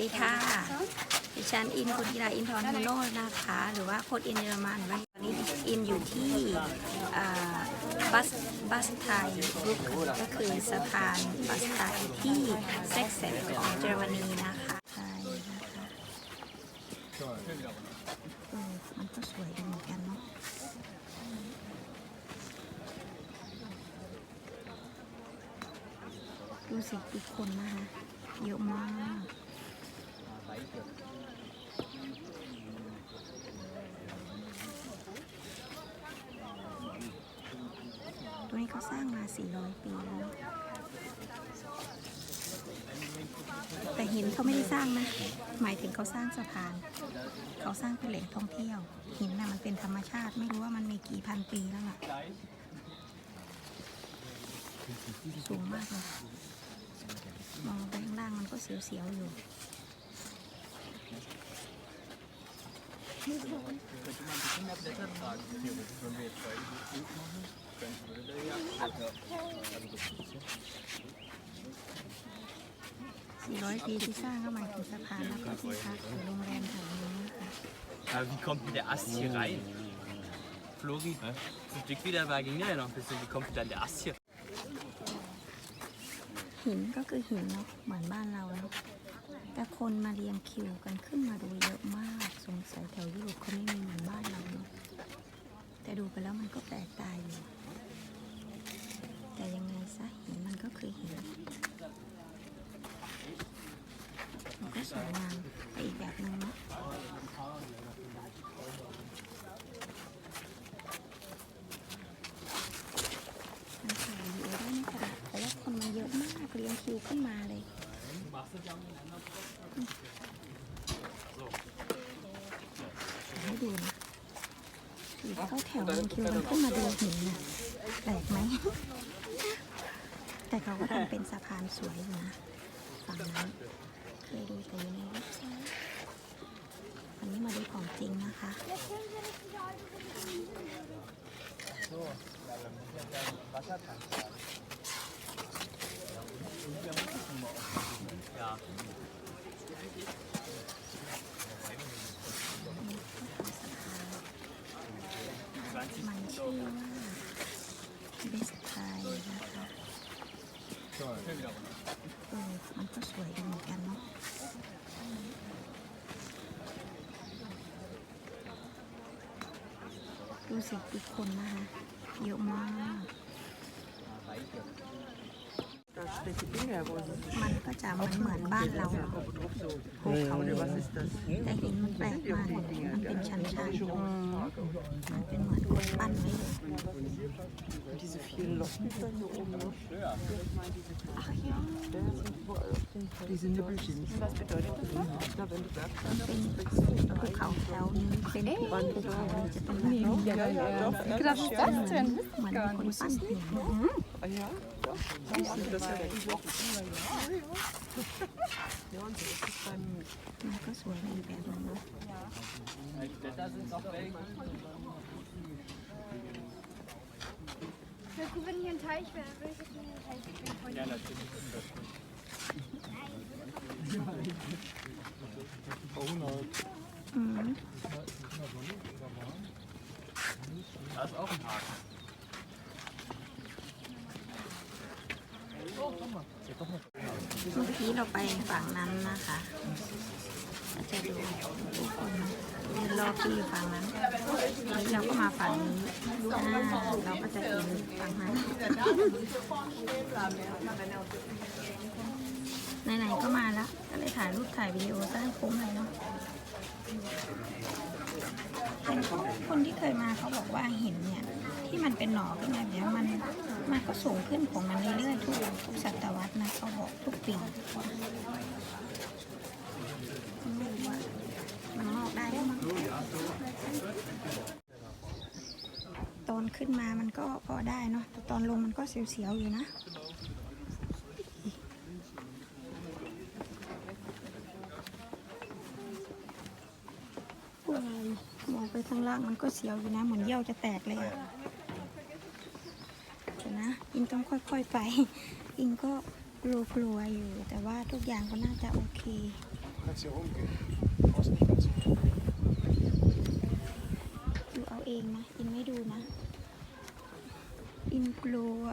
ดีค่ะ ดิฉันอินคุณกีฬาอินทร์นุโนนนะคะ หรือว่าโคดอินเยอรมันวันนี้อินอยู่ที่บัสบัสไทยรุกก็คือสะพานบัสไทยที่เซ็กเซนของเยอรมนีนะคะใช่นะคะมันก็สวยดีเหมือนกันเนาะดูสิอีกคนนะคะเยอะมาก ตัวนี้เขาสร้างมา 400 ปีแล้ว แต่หินเขาไม่ได้สร้างนะ หมายถึงเขาสร้างสะพาน เขาสร้างเป็นแหล่งท่องเที่ยว หินน่ะมันเป็นธรรมชาติ ไม่รู้ว่ามันมีกี่พันปีแล้วล่ะ สูงมากเลย มองไปข้างล่างมันก็เสียวๆอยู่ 400 ปีที่สร้างก็หมายถึงสะพานแล้วก็ที่พักหรือโรงแรมแถวนี้นะคะ Aber wie kommt denn der Ast hier rein? Flori, das Stück wieder Vagina noch ein bisschen. Wie kommt dann der Ast hier? หินก็คือหินเนาะเหมือนบ้านเราเนาะแต่คนมาเรียงคิวกันขึ้นมาดูเยอะมาก สงสัยแถวยุโรปเขาไม่มีเหมือนบ้านเราเนาะแต่ดูไปแล้วมันก็แปลกตาอยู่ แต่ยังไงซะหินมันก็คือหินมันก็สวยงามไปอีกแบบหนึงเนาะมันถ่ายวิดีโอได้ไม่ขนาดเพราะว่าคนมาเยอะมากเรียงคิวขึ้นมาเลย ให้ดูนะสีเข้าแถวเรียงคิวกันขึ้นมาดูหินน่ะแปลกไหม แต่เขาก็ทำเป็นสะพานสวยอยู่นะฝั่งนั้นเคยดูแต่อยู่ในเว็บไซต์อันนี้มาดูของจริงนะคะ Ja. มันชื่อว่าเบสไทยนะคะเออมันก็สวยดีเหมือนกันเนาะดูสิอีกคนนะคะเยอะมาก มันก็จะเหมือนเหมือนบ้านเราภูเขาเลยแต่หินมันแปลกมากมันเป็นชั้นๆมันเป็นเหมือนคนปั้นไว้เลยเป็นภูเขาแถวนึงเป็นภูเขาจะเป็นแบบนี้ Ja, ja, doch. Ja, Was ist das denn? เหมือนคนปั้นหิน Ja, das ja weg. Ja, und so ist es beim Kassenwagen gewesen. Ne? Ja. Da sind noch welche. Na gut, wenn hier ein Teich wäre, würde ich mir einen Teich. Ja, natürlich. Mhm. Da ist auch ein Haken. เมื่อกี้เราไปฝั่งนั้นนะคะก็จะดูผู้คนยืนรอคิวอยู่ฝั่งนั้นทีนี้เราก็มาฝั่งนี้อ่าเราก็จะเห็นฝั่งนั้น ไหนๆก็มาแล้วก็เลยถ่ายรูปถ่ายวิดีโอซะให้คุ้มเลยเนาะคนที่เคยมาเขาบอกว่าเหินเนี่ย ที่มันเป็นหนอขึ้นมาแบบเนี้ยมันมันก็สูงขึ้นของมันเรื่อยๆทุกทุกศตวรรษนะเขาบอกทุกปีมันงอกได้หมตอนขึ้นมามันก็พอได้เนาะแต่ตอนลงมันก็เสียวๆอยู่นะมองไปข้างล่างมันก็เสียวอยู่นะ เหมือนเยี่ยวจะแตกเลยอะเดี๋ยวนะ อิงต้องค่อยๆไป อิงก็กลัวๆอยู่ แต่ว่าทุกอย่างก็น่าจะโอเค ดูเอาเองนะ อินไม่ดูนะ อินกลัว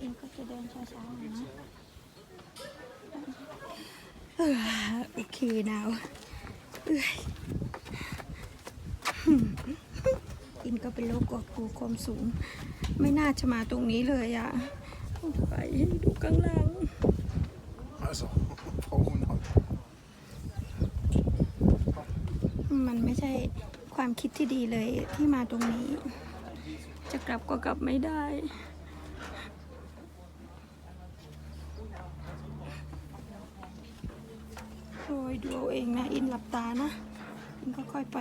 อินก็จะเดินช้าๆนะโอเคนาวเอ้ยอินก็ เป็นโรคกลัวกลัวความสูง ไม่น่าจะมาตรงนี้เลยอะไปดูข้างล่าง Also, Frau Hohenhaut. มันไม่ใช่ความคิดที่ดีเลยที่มาตรงนี้ จะกลับก็กลับไม่ได้โอ้ยดูเอาเองนะ อินหลับตานะ อินก็ค่อยไป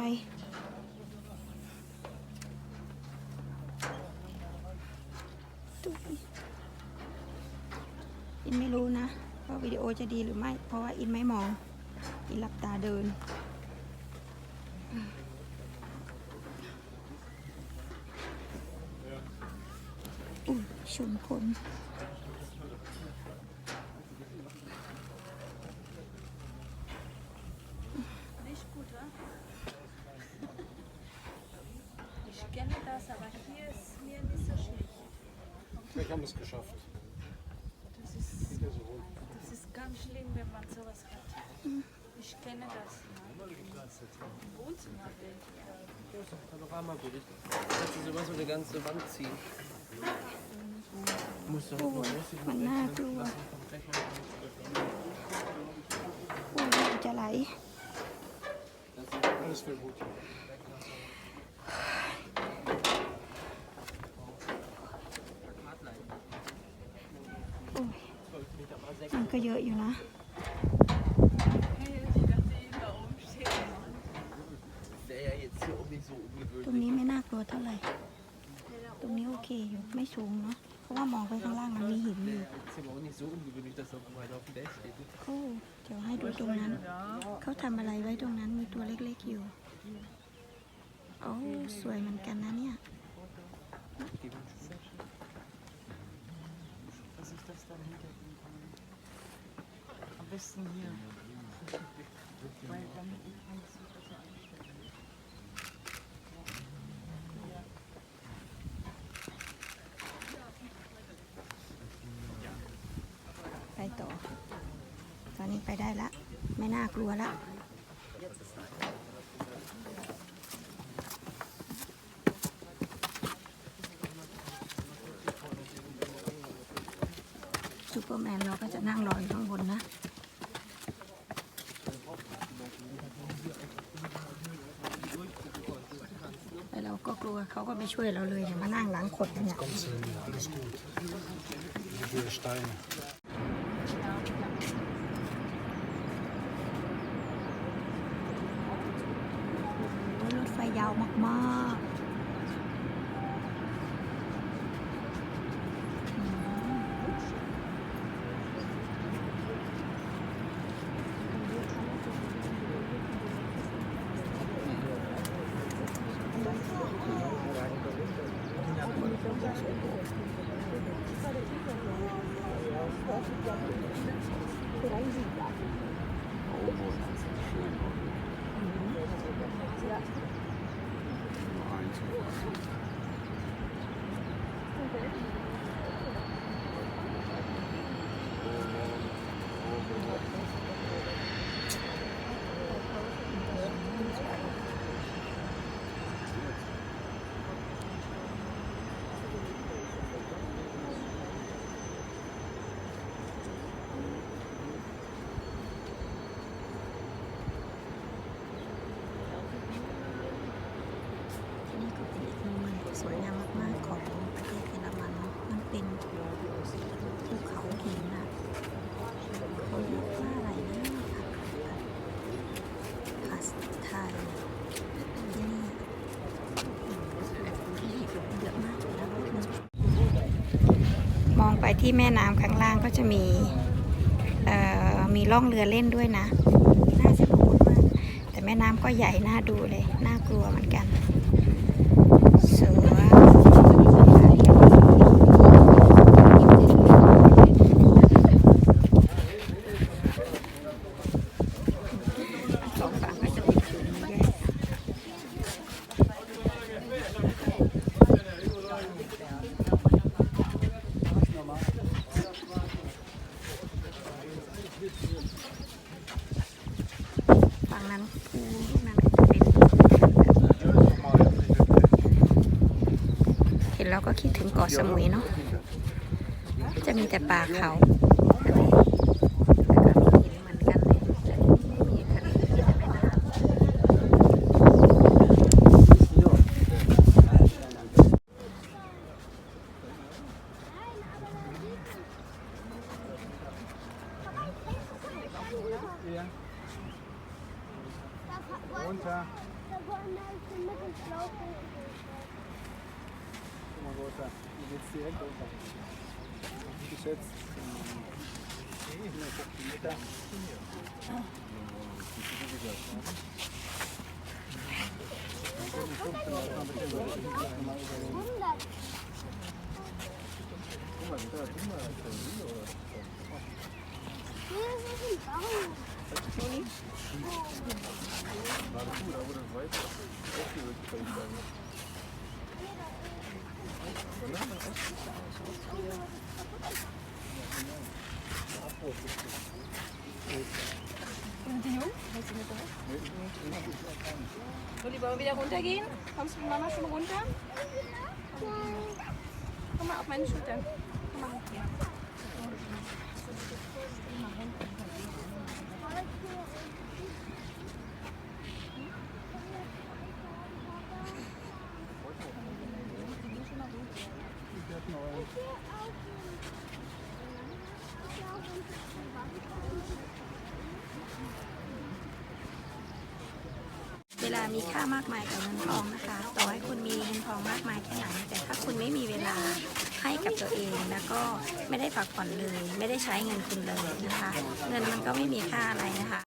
อินไม่รู้นะว่าวิดีโอจะดีหรือไม่ เพราะว่าอินไม่มอง อินหลับตาเดิน อุ้ยชนคน Panoramabild. Kannst du sowas so eine ganze Wand ziehen? Musst du โอ้ยมันน่ากลัวโอ้ยน้ำจะไหล Alles für gut. โอ้ยมันก็เยอะอยู่นะ Wäre ja jetzt hier auch nicht so ตรงนี้ไม่น่ากลัวเท่าไหร่ ตรงนี้โอเคอยู่ไม่สูงเนาะเพราะว่ามองไปข้างล่างมันมีหินอยู่โอ้เดี๋ยวให้ดูตรงนั้น เขาทำอะไรไว้ตรงนั้นมีตัวเล็กๆอยู่โอ้สวยเหมือนกันนะเนี่ย ไปได้ละ ไม่น่ากลัวละซูเปอร์แมนเราก็จะนั่งรออยู่ข้างบนนะแต่เราก็กลัวเขาก็ไม่ช่วยเราเลยเนี่ยมานั่งหลังขดเนี่ย Kommst du hin, alles gut. Die Steine. โอ้ยรถไฟยาวมากๆอืมนี่ก็เป็นอีกมุมหนึ่งที่สวยงามมากๆของประเทศเยอรมัน มันเป็นภูเขาหินนะเขาเรียกว่าอะไรนะพัสไทยที่นี่เยอะมากเลยนะมอง ไปที่แม่น้ำข้างล่างก็จะมีมีล่องเรือเล่นด้วยนะ น่าจะคุ้นมาก แต่แม่น้ำก็ใหญ่น่าดูเลย น่ากลัวเหมือนกันสวย นั้นภูลูกนั้นก็จะเป็นเห็นแล้วก็คิดถึงเกาะ สมุยเนาะจะมีแต่ป่าเขา ทะเลแล้วก็มีหิน Und die Jungs? Soll die mit wieder runtergehen? Kommst du mit Mama schon runter? Komm mal auf meine Schultern. Komm mal hier. เวลามีค่ามากมายกับเงินทองนะคะ ต่อให้คุณมีเงินทองมากมายแค่ไหน แต่ถ้าคุณไม่มีเวลาให้กับตัวเองแล้วก็ไม่ได้พักผ่อนเลย ไม่ได้ใช้เงินคุณเลยนะคะ เงินมันก็ไม่มีค่าอะไรนะคะ